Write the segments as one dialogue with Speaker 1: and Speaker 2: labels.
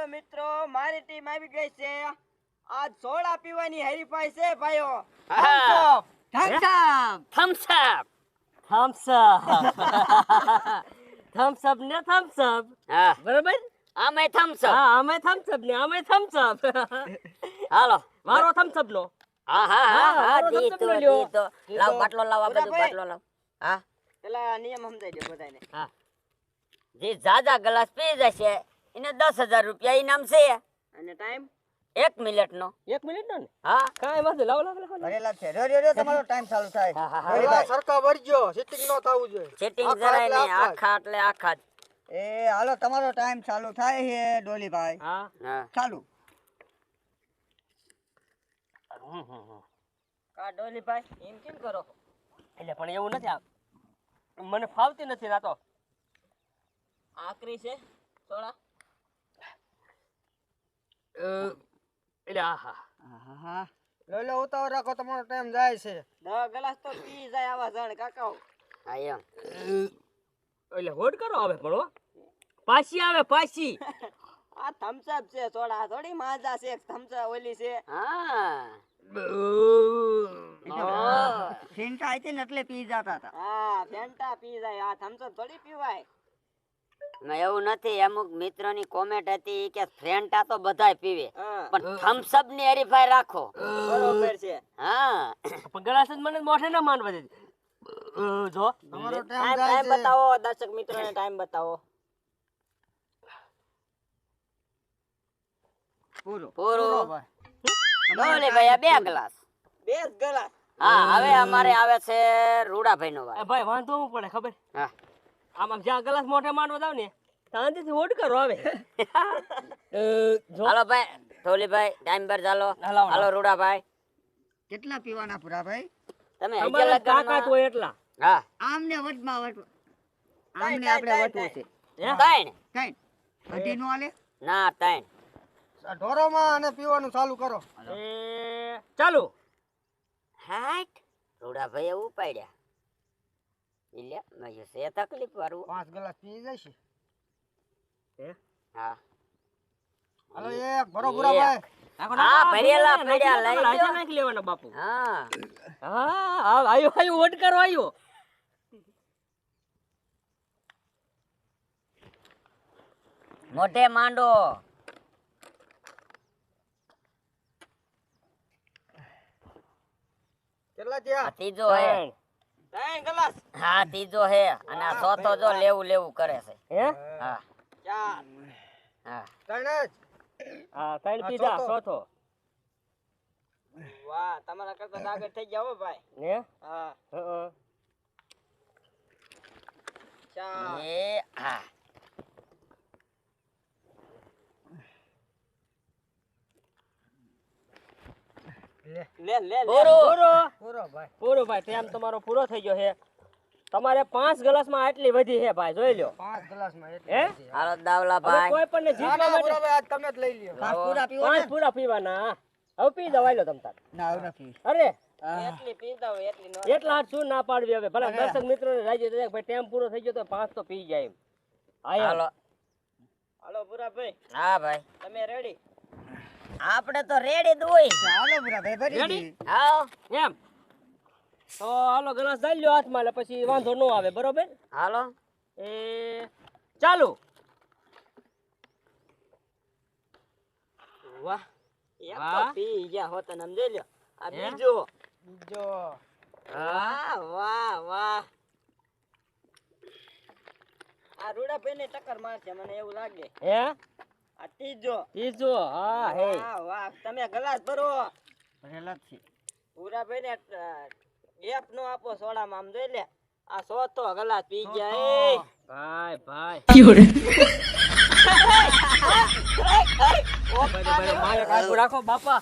Speaker 1: હાલો મિત્રો મારી ટીમ આવી ગઈ છે. આજ સોડા પીવાની હરીફાઈ છે ભાઈઓ. Thums up
Speaker 2: Thums up
Speaker 3: Thums up Thums up ને થમ્સ અપ બરાબર?
Speaker 2: અમે થમ્સ અપ
Speaker 3: હા અમે થમ્સ અપ ને અમે થમ્સ અપ
Speaker 2: હાલો.
Speaker 3: મારો થમ્સ અપ લો.
Speaker 2: હા હા હા.
Speaker 3: હા,
Speaker 2: હા
Speaker 3: મારો
Speaker 2: દી
Speaker 3: thumbs up
Speaker 2: તો
Speaker 3: નો
Speaker 2: તો લાવ બાટલો લાવ આ બધું. બાટલો લાવ. હા.
Speaker 1: પેલા નિયમ સમજાઈ દે બધાને.
Speaker 3: હા.
Speaker 2: જે જાજા ગ્લાસ પી જશે એને દસ હજાર રૂપિયા ઇનામ છે.
Speaker 1: અને ટાઈમ
Speaker 2: એક મિનિટ નો
Speaker 3: એક મિનિટ નો? ને
Speaker 2: હા.
Speaker 3: કાંઈ વાંધો લાવો લાવો લાવો
Speaker 1: ભરેલા છે. રો રો રો તમારો ટાઈમ ચાલુ થાય.
Speaker 2: હા, હા.
Speaker 4: સરખા વળજો. સિટિંગ ન થવું જોઈએ.
Speaker 2: સેટિંગ જરાય નહીં.
Speaker 4: આખા
Speaker 2: એટલે આખા
Speaker 1: એ હાલો તમારો ટાઈમ ચાલુ થાય છે ડોલીભાઈ
Speaker 3: હા.
Speaker 2: હા.
Speaker 1: ચાલુ.
Speaker 3: હમ, હમ, હમ.
Speaker 1: કા ડોલીભાઈ એમ કેમ કરો
Speaker 3: એટલે પણ એવું નથી આ મને ફાવતી નથી રાતો.
Speaker 1: આકરી છે
Speaker 3: અ, એટલે આહા.
Speaker 1: હા
Speaker 4: લઈ લો ઉતાવળ રાખો તમારો ટાઈમ જાય છે.
Speaker 1: દસ ગ્લાસ તો પી જાય આવા જણ કાકાઓ.
Speaker 2: હા એમ.
Speaker 3: એટલે હોડ કરો હવે પડો પાછી આવે પાછી.
Speaker 1: આ થમ્સઅપ છે સોડા. થોડી માજા છે થમ્સઅપ ઓલી છે.
Speaker 2: હા.
Speaker 1: ફેન્ટા હતી ને એટલે પી જતા હતા. હા ફેન્ટા પી જાય. આ થમ્સઅપ થોડી પીવાય.
Speaker 2: એવું નથી અમુક મિત્રોની કોમેન્ટ હતી કે ફ્રેન્ટા તો બધાય પીવે.
Speaker 1: હા.
Speaker 2: પણ થમ્સ અપની હરીફાઈ રાખો.
Speaker 1: બરોબર છે.
Speaker 2: હા.
Speaker 3: પણ ગળાસ જ મને મોઢે ના માનવા દે જો.
Speaker 4: તમારો
Speaker 1: ટાઈમ બતાવો દર્શક મિત્રોને ટાઈમ બતાવો. પૂરો.
Speaker 2: પૂરો.
Speaker 4: ભાઈ.
Speaker 2: બોલે ભાઈ બે ગ્લાસ.
Speaker 1: બે ગ્લાસ
Speaker 2: હા હવે અમારે આવે છે રૂડાભાઈ નો
Speaker 3: એ ભાઈ વાંધો હું પડે ખબર?
Speaker 2: હા.
Speaker 3: આમ આમ જ્યાં ગ્લાસ મોઢે માંડવા જાવ ને શાંતિથી હોડ કરો હવે.
Speaker 2: હાલો ભાઈ ધોલીભાઈ ટાઈમ પર ચાલો.
Speaker 3: હાલો,
Speaker 2: રૂડાભાઈ.
Speaker 1: કેટલા પીવાના પૂરા ભાઈ?
Speaker 2: તમે
Speaker 3: તમારે તાકાત હોય એટલા.
Speaker 2: હા.
Speaker 1: આમને વટમાં વટ આમને આપણે વટવું છે.
Speaker 3: હે?
Speaker 2: ત્રણ
Speaker 1: કઈ અઢી નો આલે?
Speaker 2: ના ત્રણ
Speaker 4: ઢોરોમાં અને પીવાનું ચાલુ કરો.
Speaker 3: એ ચાલુ.
Speaker 2: હાટ. રૂડાભાઈ એવું ઉપાડ્યા. એટલે મેં કીધું, છે તકલીફ વાળું
Speaker 4: પાંચ ગ્લાસ પી જશે
Speaker 2: હા
Speaker 4: હાલો એક ભરો પૂરા ભાઈ
Speaker 2: હા, ભરેલા પડ્યા, લઈ લ્યો.
Speaker 3: નાખી લેવાના બાપુ
Speaker 2: હા
Speaker 3: હા હા આયો આયો હોડ કરો આયો
Speaker 2: મોઢે માંડો
Speaker 4: કેટલા
Speaker 2: આ
Speaker 4: થયા
Speaker 2: ત્રીજો હે
Speaker 3: ત્રણ.
Speaker 1: ગ્લાસ?
Speaker 2: હા ત્રીજો હે અને આ ચોથો જો લેવું લેવું કરે છે.
Speaker 3: હે?
Speaker 2: હા
Speaker 1: ચાર.
Speaker 2: હા.
Speaker 4: ત્રણ જ
Speaker 3: હા ત્રણ પીધા
Speaker 4: ચોથો.
Speaker 1: વાહ તમારા કરતા તો આગળ થઈ ગયા હો ભાઈ.
Speaker 3: ને
Speaker 1: હા.
Speaker 3: હં.
Speaker 1: ચાર.
Speaker 2: એ હા.
Speaker 4: લે.
Speaker 1: લે લે લે.
Speaker 2: પૂરો
Speaker 3: પૂરો
Speaker 4: ભાઈ.
Speaker 3: પૂરો ભાઈ ટાઈમ તમારો પૂરો થઈ ગયો છે તમારે પાંચ ગ્લાસમાં આટલી વધી છે ભાઈ જોઈ લ્યો.
Speaker 4: પાંચ ગ્લાસમાં
Speaker 3: હે?
Speaker 2: હાલો દાવલા ભાઈ.
Speaker 3: કોઈ પણ
Speaker 4: ના,
Speaker 3: જીતવા માટે
Speaker 4: પૂરા તમે જ લઈ લ્યો.
Speaker 1: પાંચ પૂરા પીવો
Speaker 3: પાંચ પૂરા પીવાના. હવે પી દવાઈ લો તમતા
Speaker 1: ના હવે નથી.
Speaker 3: અરે.
Speaker 1: એટલી નો
Speaker 3: શું ના પાડવી હવે? ભલે દર્શક મિત્રો ને રાજી દે ભાઈ ટાઈમ પૂરો થઈ ગયો તો પાંચ તો પી જાય એમ.
Speaker 2: હાલો.
Speaker 1: હાલો પૂરા ભાઈ
Speaker 2: હા ભાઈ.
Speaker 1: તમે રેડી?
Speaker 2: આપણે તો રેડી દોઈ હોય.
Speaker 1: હાલો ભાઈ ભરી
Speaker 3: Ready?
Speaker 2: હા
Speaker 3: એમ. તો હાલો ગ્લાસ દઈ લ્યો હાથમાં એટલે પછી વાંધો ન આવે બરોબર?
Speaker 2: હાલો.
Speaker 3: એ ચાલુ.
Speaker 1: વાહ. એમ તો પી ગયા હોતા સમજી લ્યો. આ? બીજો.
Speaker 4: બીજો.
Speaker 1: વાહ વાહ વાહ. આ રૂડાભાઈ ને ટક્કર મારશે મને એવું લાગે.
Speaker 3: હે?
Speaker 1: આ ત્રીજો
Speaker 3: ત્રીજો હા હે
Speaker 1: વાહ વાહ તમે ગ્લાસ ભરો
Speaker 3: ભરેલા જ છે
Speaker 1: પૂરાભાઈ ને ગેપ નો આપો સોડામાં આમ જોઈ લે આ સો તો ગ્લાસ પી ગયા એ
Speaker 3: ભાઈ ભાઈ રાખો બાપા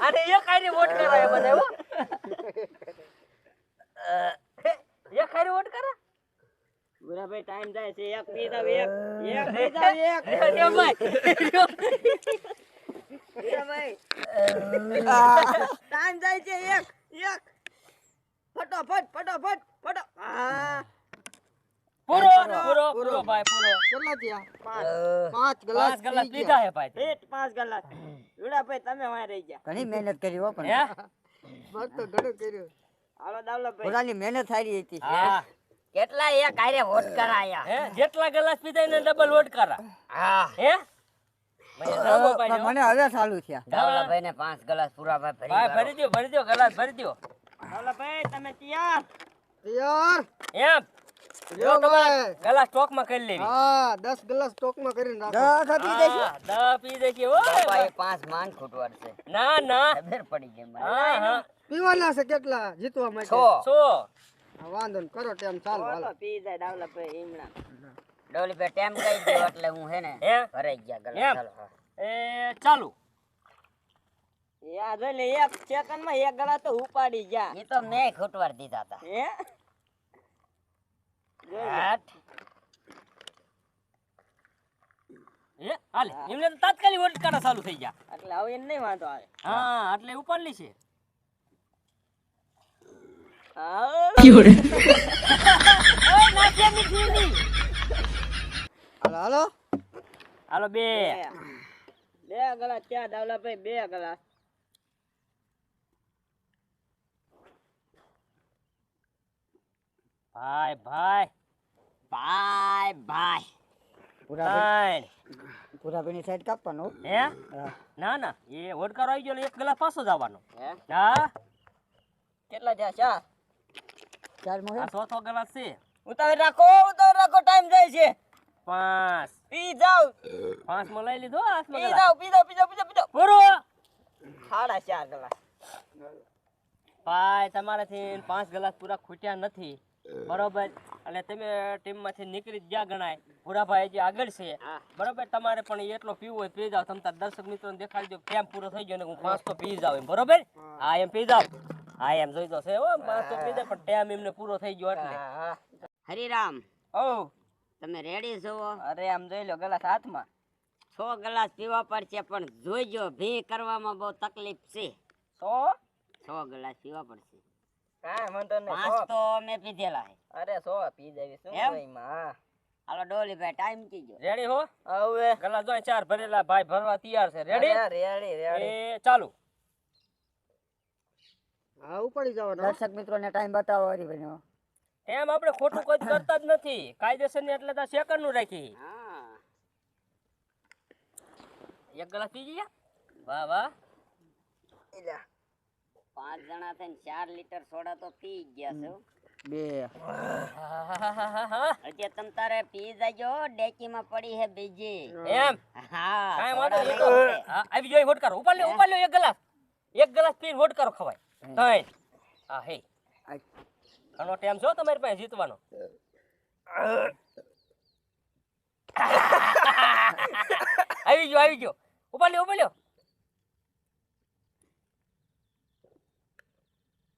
Speaker 3: અરે એ એક હારી વોટ કરાય બધા હો એક હારી વોટ કરા
Speaker 1: પૂરાભાઈ ટાઈમ જાય છે એક પી જાવ એક એક પી જાવ એક
Speaker 3: લ્યો ભાઈ લ્યો.
Speaker 1: પૂરાભાઈ ટાઈમ જાય છે એક એક ફટોફટ ફટોફટ ફટો હા
Speaker 3: પૂરો
Speaker 2: પૂરો.
Speaker 3: પૂરો પૂરો ભાઈ પૂરો
Speaker 4: કેટલા થયા
Speaker 1: પાંચ
Speaker 4: પાંચ ગ્લાસ
Speaker 3: પાંચ ગલાસ
Speaker 4: પી
Speaker 3: પીધા
Speaker 4: ગયા
Speaker 3: હે ભાઈ તે.
Speaker 1: પેટ પાંચ કલાક રૂડાભાઈ તમે વાય રહી ગયા
Speaker 2: ઘણી મહેનત કરી હો પણ
Speaker 3: હે
Speaker 4: બસ તો ઘણું કર્યું
Speaker 1: હાલો દાવલાભાઈ
Speaker 2: પૂરાની મહેનત સારી હતી
Speaker 3: હા
Speaker 2: કેટલા એક આરે વોટ કરાયા
Speaker 3: હે જેટલા ગલાસ પીધા એને ડબલ વોટ કરા
Speaker 2: હા?
Speaker 3: હે. ભાઈ ભાઈ.
Speaker 2: મને હવે ચાલુ થયા.
Speaker 3: ધાવલાભાઈ
Speaker 2: ને પાંચ ગ્લાસ પૂરા
Speaker 3: ભાઈ ભરી દ્યો ભરી દો ગલાસ ભરી દો
Speaker 1: ધાવલાભાઈ તમે તૈયાર?
Speaker 4: તૈયાર?
Speaker 3: એમ?
Speaker 4: જો ભાઈ.
Speaker 3: ગલાસ કરી લેવી.
Speaker 4: હા દસ ગ્લાસ સ્ટોકમાં કરીને રાખો.
Speaker 3: હા, દા પી દેખી ઓય
Speaker 2: પાંચ માન ખૂટવાડ છે
Speaker 3: ના ના.
Speaker 2: ખબર પડી ગઈ મને.
Speaker 3: હા હા.
Speaker 4: પીવાના છે કેટલા? જીતવા માટે. વાંધો કરો ટેમ ચાલો હાલો.
Speaker 1: પી જાય દાવલાભાઈ ઈમણા.
Speaker 2: ડોલી પે ટેમ કહી દો એટલે હું હે ને ભરાઈ ગયા? ગલા. ચાલો
Speaker 3: એ ચાલુ.
Speaker 1: યાદ ને એક સેકન્ડમાં એક ગળા તો ઉપાડી ગયા.
Speaker 2: એ તો મેં ખૂટવાડ દીધા હતા.
Speaker 1: હે?
Speaker 2: આઠ.
Speaker 3: એ હાલે. એમને તાત્કાલિક વોટ કાઢા ચાલુ થઈ ગયા.
Speaker 1: એટલે હવે એને નહીં વાંધો આવે.
Speaker 3: હા એટલે ઉપાડલી છે
Speaker 1: હા
Speaker 3: ઓય નાખ્યા મીઠી ની.
Speaker 4: હાલો હાલો
Speaker 3: હાલો બે
Speaker 1: બે ગલાસ ત્યાં દાવલાભાઈ બે ગલાસ
Speaker 3: ભાઈ ભાઈ.
Speaker 2: ભાઈ ભાઈ.
Speaker 3: પૂરા
Speaker 2: પૂરાભાઈની સાઈડ કાપવાનો?
Speaker 3: હે? ના ના. એ ઓડકારો આવી ગયો એક ગ્લાસ પાછો જવાનો
Speaker 1: હે?
Speaker 3: હા?
Speaker 1: કેટલા થયા? ચાર?
Speaker 2: ચાર મોહે?
Speaker 3: આ ચોથો ગ્લાસ છે.
Speaker 1: ઉતાવળ રાખો ઉતાવળ રાખો ટાઈમ જાય છે.
Speaker 3: પાંચ.
Speaker 1: પી જાવ
Speaker 3: પાંચમાં લઈ લીધો હાથમાં
Speaker 1: પી જાવ પી જાવ પી જાવ પી જાવ પી જાવ
Speaker 3: પૂરો.
Speaker 1: સાડા ચાર ગલાસ
Speaker 3: ભાઈ તમારાથી પાંચ ગલાસ પૂરા ખૂટ્યા નથી. બરોબર? એટલે તમે ટીમમાંથી નીકળી જ ગયા ગણાય. ભૂરાભાઈ જે આગળ છે. બરોબર? તમારે પણ એટલો પીવો હોય પી જાવ તમે તાર દર્શક મિત્રોને દેખાડજો કેમ પૂરો થઈ ગયો ને હું પાંચ તો પી જાવ એમ. બરોબર? હા. એમ પી જાવ હા એમ જોઈ છે હો પાંચ તો કીધે પણ ટાઈમ એમને પૂરો થઈ ગયો એટલે.
Speaker 2: હરિરામ
Speaker 1: ઓ.
Speaker 2: તમે રેડી છો
Speaker 1: અરે આમ જોઈ લો ગલાસ હાથમાં.
Speaker 2: છ ગ્લાસ પીવા પડશે પણ જોઈજો ભી કરવામાં બહુ તકલીફ છે. છ ગ્લાસ પીવા પડશે.
Speaker 1: હા મન તો
Speaker 2: ને
Speaker 1: પાંચ
Speaker 2: તો મેં પીધેલા છે.
Speaker 1: અરે સો પી દેવી શું
Speaker 2: એમ?
Speaker 1: માં
Speaker 2: હાલો ડોલી ભાઈ ટાઈમ કીજો
Speaker 3: રેડી હો?
Speaker 1: હવે.
Speaker 3: ગલાસ જો ચાર ભરેલા ભાઈ ભરવા તૈયાર છે. રેડી
Speaker 1: રેડી રેડી
Speaker 3: એ ચાલુ.
Speaker 4: હા ઉપાડી જવાનો.
Speaker 2: દર્શક મિત્રોને ટાઈમ બતાવો હરિભાઈ
Speaker 3: એમ આપણે ખોટું કોઈ કરતા જ નથી. કાયદેસર ને એટલે તો સેકન્ડનું રાખી.
Speaker 2: હા.
Speaker 3: એક ગ્લાસ પી ગયા વાહ વાહ.
Speaker 2: પાંચ જણા થઈને ચાર લીટર સોડા તો પી ગયા છો.
Speaker 4: બે.
Speaker 3: આહાહાહાહા.
Speaker 2: તમ તારે પી જાજો ડેકીમાં પડી હે બીજી.
Speaker 3: એમ?
Speaker 2: હા
Speaker 3: કાઈ વાંધો નહીં. આવી. જોઈ વોટ કરો ઉપાડ લે ઉપાડ લે એક ગ્લાસ. એક ગ્લાસ પીને વોટ કરો ખવાય. ત્રણ હા હે. ઘણો ટાઈમ છો તમારી પાસે જીતવાનો. આવી ગયો આવી ગયો. ઉપર લ્યો ઉપર લ્યો.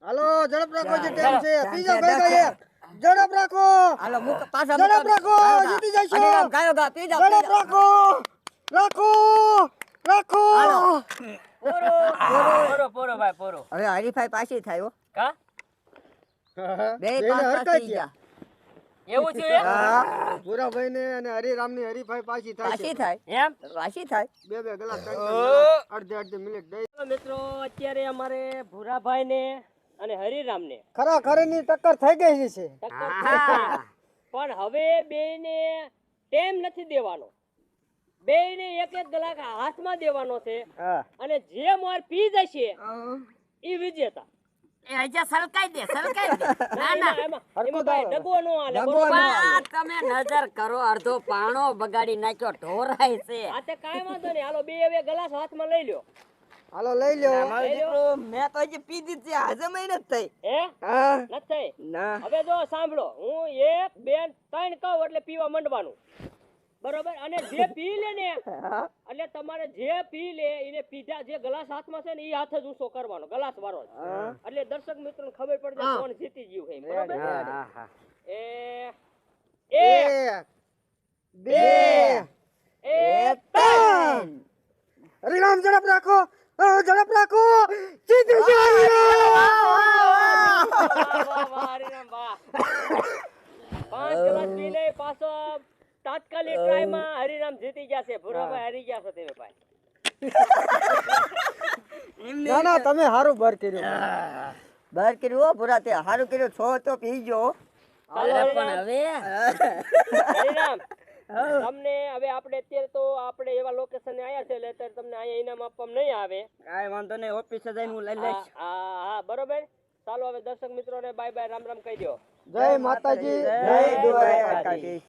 Speaker 4: હાલો ઝડપ રાખો જે ટાઈમ છે. પી જાઓ ગઈ ગઈ ઝડપ રાખો.
Speaker 2: હાલો મુક પાછા
Speaker 4: ઝડપ રાખો. જીતી જઈશું.
Speaker 2: ગાયો ગા પી જાઓ
Speaker 4: ઝડપ રાખો. રાખો. રાખો.
Speaker 3: પોરો પોરો પોરો ભાઈ પોરો.
Speaker 2: હવે હરીફાઈ પાછી થાય હો.
Speaker 3: કા?
Speaker 2: બે પાંચ થઈ ગયા.
Speaker 3: એવું છે પૂરા
Speaker 4: ભાઈ ને અને હરિરામની હરીફાઈ પાછી થાય
Speaker 2: પાછી થાય.
Speaker 3: એમ?
Speaker 2: પાછી થાય.
Speaker 4: બે બે ગ્લાસ અડધે અડધી અડધી મિનિટ દઈ.
Speaker 3: મિત્રો અત્યારે અમારે ભૂરાભાઈ ને અને હરિરામ ને
Speaker 4: ખરા ની ટક્કર થઈ ગઈ છે.
Speaker 3: પણ હવે બે ને ટેમ નથી દેવાનો. બેયને એક એક ગ્લાસ હાથમાં દેવાનો છે. અને જે મોર પી જશે
Speaker 2: એ વિજેતા ના ના
Speaker 3: નો.
Speaker 2: તમે નજર કરો અડધો પાણો બગાડી નાખ્યો ઢોરાય છે.
Speaker 3: આ તે કાંઈ વાંધો નહીં. હાલો બે હવે ગ્લાસ હાથમાં લઈ લ્યો.
Speaker 4: હાલો લઈ લ્યો.
Speaker 1: મેં તો હજી પીધી છે હજમ નથી થઈ.
Speaker 3: હે. નથી થઈ?
Speaker 1: ના.
Speaker 3: હવે જો સાંભળો. હું એક બે ત્રણ કહું એટલે પીવા માંડવાનું. બરોબર? અને જે પી લે ને એટલે તમારે જે પી લે એને પીધા જે ગ્લાસ હાથમાં છે ને એ હાથ જ ઊંચો કરવાનો ગ્લાસ વાળો જ. એટલે દર્શક મિત્રોને ખબર પડી જાય કોણ જીતી ગયું છે બરોબર? એ એક
Speaker 4: બે
Speaker 3: એ
Speaker 4: ત્રણ. હરિરામ ઝડપ રાખો. ઝડપ રાખો. જીતી ગયો.
Speaker 3: વાહ, વાહ, વાહ, હરિરામ, વાહ. પાંચ ગ્લાસ પી લે હરિરામ જીતી ગયા છે ભૂરાભાઈ હારી ગયા છો તમે ભાઈ.
Speaker 4: ના ના તમે સારું બર કર્યું.
Speaker 2: બહાર કર્યું હો ભૂરા તે સારું કર્યું. છો તો પીજો
Speaker 3: હાલો
Speaker 2: પણ હવે?
Speaker 3: હરિરામ તમને હવે આપણે અત્યારે તો આપણે એવા લોકેશન આવ્યા છે એટલે અત્યારે તમને અહીંયા ઇનામ આપવામાં નહીં આવે.
Speaker 1: કાંઈ વાંધો નહીં ઓફિસે જઈને હું લઈ લઈશ.
Speaker 3: હા હા બરોબર? ચાલો હવે દર્શક મિત્રોને બાય બાય રામ રામ કહી દો
Speaker 4: જય માતાજી જય
Speaker 1: જય
Speaker 4: દ્વારકાધીશ.